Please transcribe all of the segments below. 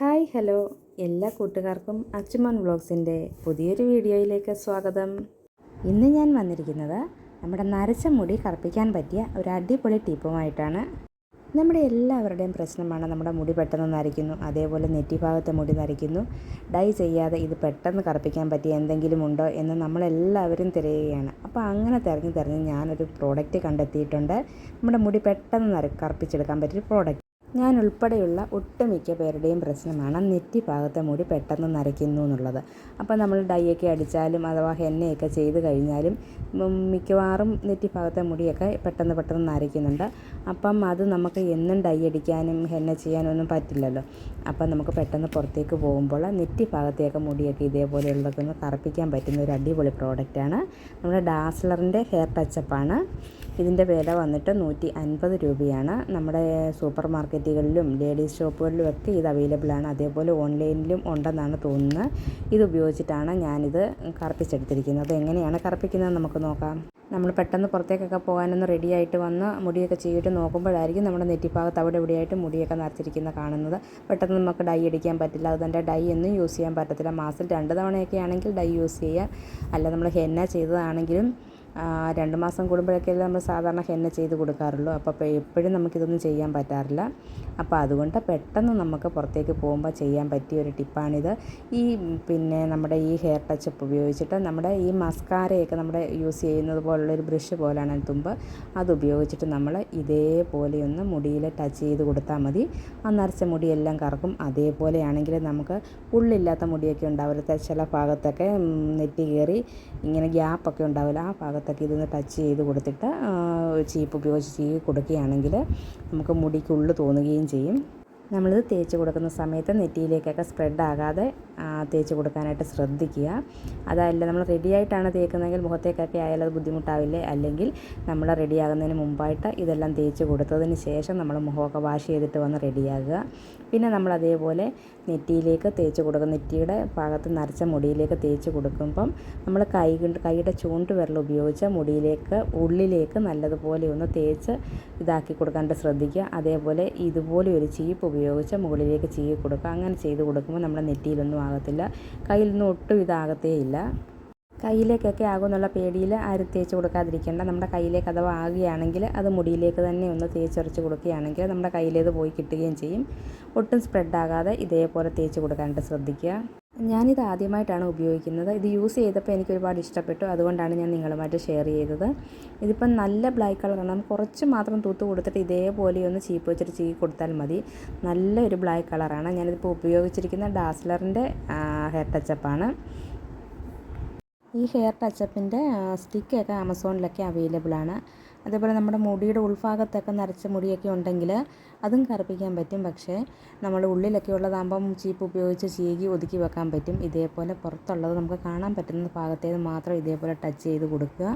Hi hello. എല്ലാ കൂട്ടുകാർക്കും അച്ചുമോൻ വ്ളോഗ്സിന്റെ പുതിയൊരു വീഡിയോയിലേക്ക് സ്വാഗതം. ഇന്ന് ഞാൻ വന്നിരിക്കുന്നത് നമ്മുടെ നരച്ച മുടി കറുപ്പിക്കാൻ പറ്റിയ ഒരു അടിപൊളി ടിപ്പുമായിട്ടാണ്. നമ്മുടെ എല്ലാവരുടെയും പ്രശ്നമാണ് നമ്മുടെ മുടി പെട്ടെന്ന് നരയ്ക്കുന്നു അതേപോലെ നെറ്റി ഭാഗത്തെ മുടി നരയ്ക്കുന്നു. ഡൈ ചെയ്യാതെ ഇത് പെട്ടെന്ന് കറുപ്പിക്കാൻ പറ്റിയ എന്തെങ്കിലും ഉണ്ടോ എന്ന് നമ്മളെല്ലാവരും തിരയുകയാണ്. അപ്പോൾ അങ്ങനെ തിരഞ്ഞു തിരഞ്ഞ് ഞാനൊരു പ്രോഡക്റ്റ് കണ്ടെത്തിയിട്ടുണ്ട്. നമ്മുടെ മുടി പെട്ടെന്ന് നര കറുപ്പിച്ചെടുക്കാൻ പറ്റിയൊരു പ്രോഡക്റ്റ്. ഞാൻ ഉൾപ്പെടെയുള്ള ഒട്ടുമിക്ക പേരുടെയും പ്രശ്നമാണ് നെറ്റി ഭാഗത്തെ മുടി പെട്ടെന്ന് നരയ്ക്കുന്നു എന്നുള്ളത്. അപ്പോൾ നമ്മൾ ഡൈയൊക്കെ അടിച്ചാലും അഥവാ ഹെന്നയൊക്കെ ചെയ്ത് കഴിഞ്ഞാലും മിക്കവാറും നെറ്റി ഭാഗത്തെ മുടിയൊക്കെ പെട്ടെന്ന് പെട്ടെന്ന് നരയ്ക്കുന്നുണ്ട്. അപ്പം അത് നമുക്ക് എന്നും ഡൈ അടിക്കാനും ഹെന്ന ചെയ്യാനും ഒന്നും പറ്റില്ലല്ലോ. അപ്പം നമുക്ക് പെട്ടെന്ന് പുറത്തേക്ക് പോകുമ്പോൾ നെറ്റി ഭാഗത്തെയൊക്കെ മുടിയൊക്കെ ഇതേപോലെയുള്ളതൊക്കെ ഒന്ന് കറുപ്പിക്കാൻ പറ്റുന്ന ഒരു അടിപൊളി പ്രോഡക്റ്റാണ്. നമ്മുടെ ഡാസ്ലറിന്റെ ഹെയർ ടച്ചപ്പാണ്. ഇതിന്റെ വില വന്നിട്ട് നൂറ്റി അൻപത് രൂപയാണ്. നമ്മുടെ സൂപ്പർ മാർക്കറ്റുകളിലും ലേഡീസ് ഷോപ്പുകളിലും ഒക്കെ ഇത് അവൈലബിൾ ആണ്. അതേപോലെ ഓൺലൈനിലും ഉണ്ടെന്നാണ് തോന്നുന്നത്. ഇത് ഉപയോഗിച്ചിട്ടാണ് ഞാനിത് കറുപ്പിച്ചെടുത്തിരിക്കുന്നത്. എങ്ങനെയാണ് കറുപ്പിക്കുന്നത് നമുക്ക് നോക്കാം. നമ്മൾ പെട്ടെന്ന് പുറത്തേക്കൊക്കെ പോകാനൊന്ന് റെഡി ആയിട്ട് വന്ന് മുടിയൊക്കെ ചെയ്തിട്ട് നോക്കുമ്പോഴായിരിക്കും നമ്മുടെ നെറ്റിഭാഗത്ത് അവിടെ ഇവിടെയായിട്ട് മുടിയൊക്കെ നിറച്ചിരിക്കുന്ന കാണുന്നത്. പെട്ടെന്ന് നമുക്ക് ഡൈ അടിക്കാൻ പറ്റില്ല. അത് തന്നെ ഡൈ ഒന്നും യൂസ് ചെയ്യാൻ പറ്റത്തില്ല. മാസത്തിൽ രണ്ട് തവണയൊക്കെ ആണെങ്കിൽ ഡൈ യൂസ് ചെയ്യാം. അല്ല നമ്മൾ ഹെന്ന ചെയ്തതാണെങ്കിലും രണ്ട് മാസം കൂടുമ്പോഴൊക്കെ നമ്മൾ സാധാരണ ഹെന്ന ചെയ്ത് കൊടുക്കാറുള്ളൂ. അപ്പോൾ എപ്പോഴും നമുക്കിതൊന്നും ചെയ്യാൻ പറ്റാറില്ല. അപ്പോൾ അതുകൊണ്ട് പെട്ടെന്ന് നമുക്ക് പുറത്തേക്ക് പോകുമ്പോൾ ചെയ്യാൻ പറ്റിയ ഒരു ടിപ്പാണിത്. ഈ പിന്നെ നമ്മുടെ ഈ ഹെയർ ടച്ചപ്പ് ഉപയോഗിച്ചിട്ട് നമ്മുടെ ഈ മസ്കാരയൊക്കെ നമ്മുടെ യൂസ് ചെയ്യുന്നത് പോലുള്ളൊരു ബ്രഷ് പോലെയാണ് തുമ്പ്. അത് ഉപയോഗിച്ചിട്ട് നമ്മൾ ഇതേപോലെയൊന്ന് മുടിയിൽ ടച്ച് ചെയ്ത് കൊടുത്താൽ മതി. ആ നരച്ച മുടിയെല്ലാം കറക്കും. അതേപോലെയാണെങ്കിൽ നമുക്ക് ഉള്ളില്ലാത്ത മുടിയൊക്കെ ഉണ്ടാവില്ല. ചില ഭാഗത്തൊക്കെ നെറ്റി കയറി ഇങ്ങനെ ഗ്യാപ്പൊക്കെ ഉണ്ടാവില്ല. ആ ഭാഗത്ത് ഭാഗത്തൊക്കെ ഇതൊന്ന് ടച്ച് ചെയ്ത് കൊടുത്തിട്ട് ചീപ്പ് ഉപയോഗിച്ച് ചീകി കൊടുക്കുകയാണെങ്കിൽ നമുക്ക് മുടിക്കുള്ളു തോന്നുകയും ചെയ്യും. നമ്മളിത് തേച്ച് കൊടുക്കുന്ന സമയത്ത് നെറ്റിയിലേക്കൊക്കെ സ്പ്രെഡ് ആകാതെ തേച്ച് കൊടുക്കാനായിട്ട് ശ്രദ്ധിക്കുക. അതല്ല നമ്മൾ റെഡി ആയിട്ടാണ് തേക്കുന്നതെങ്കിൽ മുഖത്തേക്കൊക്കെ ആയാലും അത് ബുദ്ധിമുട്ടാവില്ലേ? അല്ലെങ്കിൽ നമ്മൾ റെഡിയാകുന്നതിന് മുമ്പായിട്ട് ഇതെല്ലാം തേച്ച് കൊടുത്തതിന് ശേഷം നമ്മൾ മുഖമൊക്കെ വാഷ് ചെയ്തിട്ട് വന്ന് റെഡിയാകുക പിന്നെ നമ്മൾ അതേപോലെ നെറ്റിയിലേക്ക് തേച്ച് കൊടുക്കും. നെറ്റിയുടെ ഭാഗത്ത് നരച്ച മുടിയിലേക്ക് തേച്ച് കൊടുക്കുമ്പം നമ്മൾ കൈ കൈയുടെ ചൂണ്ട് വിരൽ ഉപയോഗിച്ച് മുടിയിലേക്ക് ഉള്ളിലേക്ക് നല്ലതുപോലെ ഒന്ന് തേച്ച് ഇതാക്കി കൊടുക്കാനായിട്ട് ശ്രദ്ധിക്കുക. അതേപോലെ ഇതുപോലെ ഒരു ചീപ്പ് ഉപയോഗിച്ച് മുകളിലേക്ക് ചീകി കൊടുക്കുക. അങ്ങനെ ചെയ്ത് കൊടുക്കുമ്പോൾ നമ്മുടെ നെറ്റിയിലൊന്നും ആകത്തില്ല. കയ്യിൽ നിന്ന് ഒട്ടും ഇതാകത്തേ ഇല്ല. കയ്യിലേക്കൊക്കെ ആകുമെന്നുള്ള പേടിയിൽ ആരും തേച്ച് കൊടുക്കാതിരിക്കേണ്ട. നമ്മുടെ കയ്യിലേക്ക് അഥവാ ആകുകയാണെങ്കിൽ അത് മുടിയിലേക്ക് തന്നെ ഒന്ന് തേച്ചൊരച്ച് കൊടുക്കുകയാണെങ്കിൽ നമ്മുടെ കയ്യിലേത് പോയി കിട്ടുകയും ചെയ്യും. ഒട്ടും സ്പ്രെഡ് ആകാതെ ഇതേപോലെ തേച്ച് കൊടുക്കാനായിട്ട് ശ്രദ്ധിക്കുക. ഞാനിത് ആദ്യമായിട്ടാണ് ഉപയോഗിക്കുന്നത്. ഇത് യൂസ് ചെയ്തപ്പോൾ എനിക്ക് ഒരുപാട് ഇഷ്ടപ്പെട്ടു. അതുകൊണ്ടാണ് ഞാൻ നിങ്ങളുമായിട്ട് ഷെയർ ചെയ്തത്. ഇതിപ്പം നല്ല ബ്ലാക്ക് കളറാണ് നമുക്ക് കുറച്ച് മാത്രം തൂത്ത് കൊടുത്തിട്ട് ഇതേപോലെ ഒന്ന് ചീപ്പ് വെച്ചിട്ട് ചീകി കൊടുത്താൽ മതി. നല്ലൊരു ബ്ലാക്ക് കളറാണ് ഞാനിതിപ്പോൾ ഉപയോഗിച്ചിരിക്കുന്ന ഡാസ്ലറിന്റെ ഹെയർ ടച്ചപ്പാണ് ഈ ഹെയർ ടച്ചപ്പിന്റെ സ്റ്റിക്കൊക്കെ ആമസോണിലൊക്കെ അവൈലബിൾ ആണ്. അതേപോലെ നമ്മുടെ മുടിയുടെ ഉൾഭാഗത്തൊക്കെ നരച്ച മുടിയൊക്കെ ഉണ്ടെങ്കിൽ അതും കറുപ്പിക്കാൻ പറ്റും. പക്ഷേ നമ്മൾ ഉള്ളിലൊക്കെ ഉള്ളതാകുമ്പം ചീപ്പ് ഉപയോഗിച്ച് ചീകി ഒതുക്കി വെക്കാൻ പറ്റും. ഇതേപോലെ പുറത്തുള്ളത് നമുക്ക് കാണാൻ പറ്റുന്ന ഭാഗത്തേത് മാത്രം ഇതേപോലെ ടച്ച് ചെയ്ത് കൊടുക്കുക.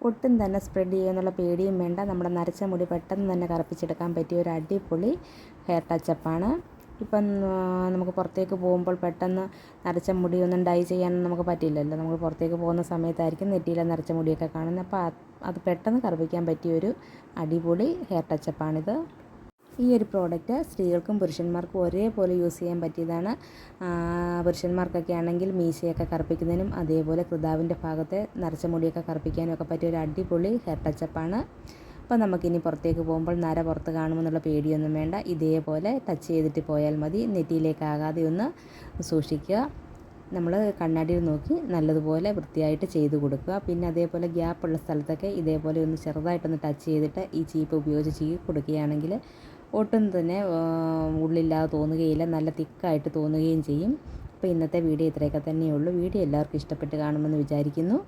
ഒട്ടും തന്നെ സ്പ്രെഡ് ചെയ്യുമെന്നുള്ള പേടിയും വേണ്ട. നമ്മുടെ നരച്ച മുടി പെട്ടെന്ന് തന്നെ കറുപ്പിച്ചെടുക്കാൻ പറ്റിയ ഒരു അടിപൊളി ഹെയർ ടച്ചപ്പാണ് ഇപ്പം നമുക്ക് പുറത്തേക്ക് പോകുമ്പോൾ പെട്ടെന്ന് നരച്ച മുടിയൊന്നും ഡൈ ചെയ്യാനൊന്നും നമുക്ക് പറ്റില്ലല്ലോ നമ്മൾ പുറത്തേക്ക് പോകുന്ന സമയത്തായിരിക്കും നെറ്റിയിലെ നരച്ച മുടിയൊക്കെ കാണുന്നത്. അപ്പോൾ അത് പെട്ടെന്ന് കറുപ്പിക്കാൻ പറ്റിയൊരു അടിപൊളി ഹെയർ ടച്ചപ്പാണിത് ഈ ഒരു പ്രോഡക്റ്റ് സ്ത്രീകൾക്കും പുരുഷന്മാർക്കും ഒരേപോലെ യൂസ് ചെയ്യാൻ പറ്റിയതാണ്. പുരുഷന്മാർക്കൊക്കെ ആണെങ്കിൽ മീശയൊക്കെ കറുപ്പിക്കുന്നതിനും അതേപോലെ കൃതാവിന്റെ ഭാഗത്തെ നരച്ച മുടിയൊക്കെ കറുപ്പിക്കാനും ഒക്കെ പറ്റിയ ഒരു അടിപൊളി ഹെയർ ടച്ചപ്പാണ് അപ്പോൾ നമുക്കിനി പുറത്തേക്ക് പോകുമ്പോൾ നര പുറത്ത് കാണുമെന്നുള്ള പേടിയൊന്നും വേണ്ട. ഇതേപോലെ ടച്ച് ചെയ്തിട്ട് പോയാൽ മതി. നെറ്റിയിലേക്കാകാതെ ഒന്ന് സൂക്ഷിക്കുക. നമ്മൾ കണ്ണാടിയിൽ നോക്കി നല്ലതുപോലെ വൃത്തിയായിട്ട് ചെയ്ത് കൊടുക്കുക. പിന്നെ അതേപോലെ ഗ്യാപ്പുള്ള സ്ഥലത്തൊക്കെ ഇതേപോലെ ഒന്ന് ചെറുതായിട്ടൊന്ന് ടച്ച് ചെയ്തിട്ട് ഈ ചീപ്പ് ഉപയോഗിച്ച് ചീ കൊടുക്കുകയാണെങ്കിൽ ഒട്ടും തന്നെ ഉള്ളില്ലാതെ തോന്നുകയില്ല. നല്ല തിക്കായിട്ട് തോന്നുകയും ചെയ്യും. അപ്പോൾ ഇന്നത്തെ വീഡിയോ ഇത്രയൊക്കെ തന്നെയുള്ളൂ വീഡിയോ എല്ലാവർക്കും ഇഷ്ടപ്പെട്ട് കാണുമെന്ന് വിചാരിക്കുന്നു.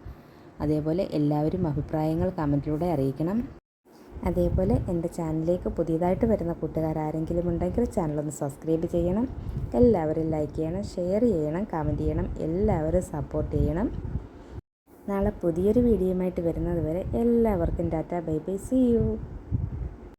അതേപോലെ എല്ലാവരും അഭിപ്രായങ്ങൾ കമന്റിലൂടെ അറിയിക്കണം. അതേപോലെ എന്റെ ചാനലിലേക്ക് പുതിയതായിട്ട് വരുന്ന കൂട്ടുകാർ ആരെങ്കിലും ഉണ്ടെങ്കിൽ ചാനലൊന്ന് സബ്സ്ക്രൈബ് ചെയ്യണം എല്ലാവരും ലൈക്ക് ചെയ്യണം ഷെയർ ചെയ്യണം കമന്റ് ചെയ്യണം എല്ലാവരും സപ്പോർട്ട് ചെയ്യണം. നാളെ പുതിയൊരു വീഡിയോയുമായിട്ട് വരുന്നത് വരെ എല്ലാവർക്കും ഡാറ്റ ബൈ ബൈ സി യു